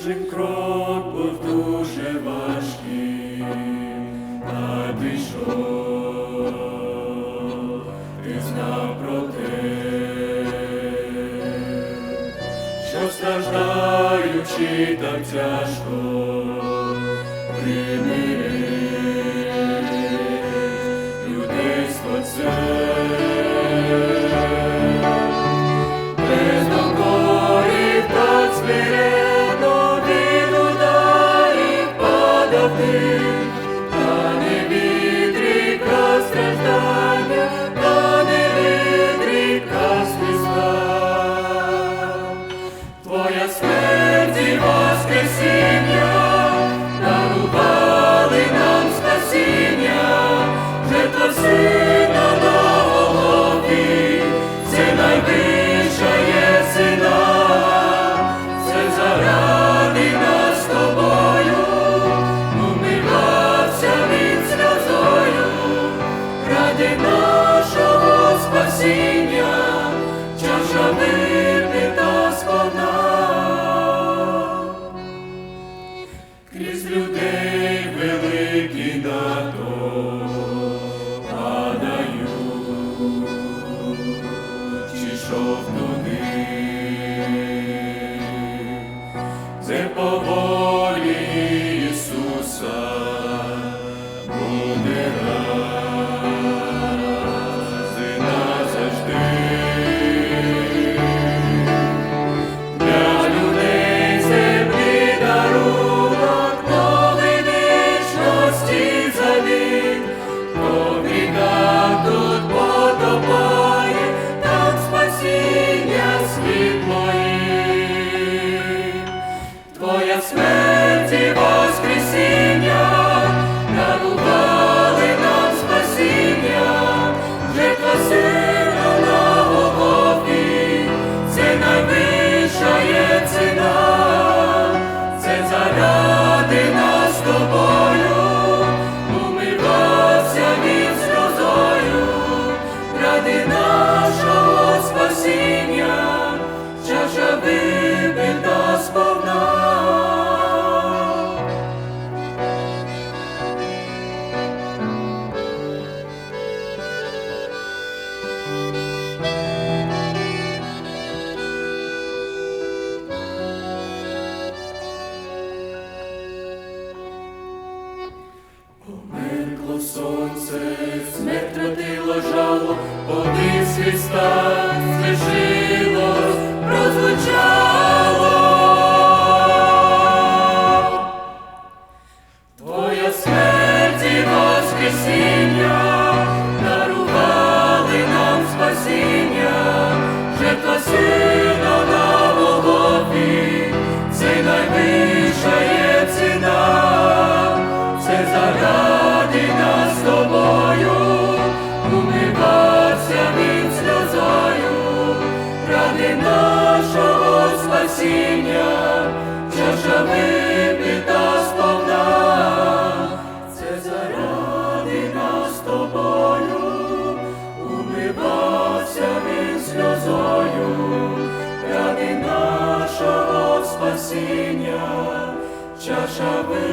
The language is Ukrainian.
кожен крок був дуже важкий, та ти йшов, ти знав про те, що страждаючи так тяжко примирив. пішов туди, це по волі Ісуса буде. спасіння, сина на Голгофі, це найвища є це заради нас тобою, умивався він сльозою, ради нашого спасіння, чаша випита сповна. спасіння, чаша ви.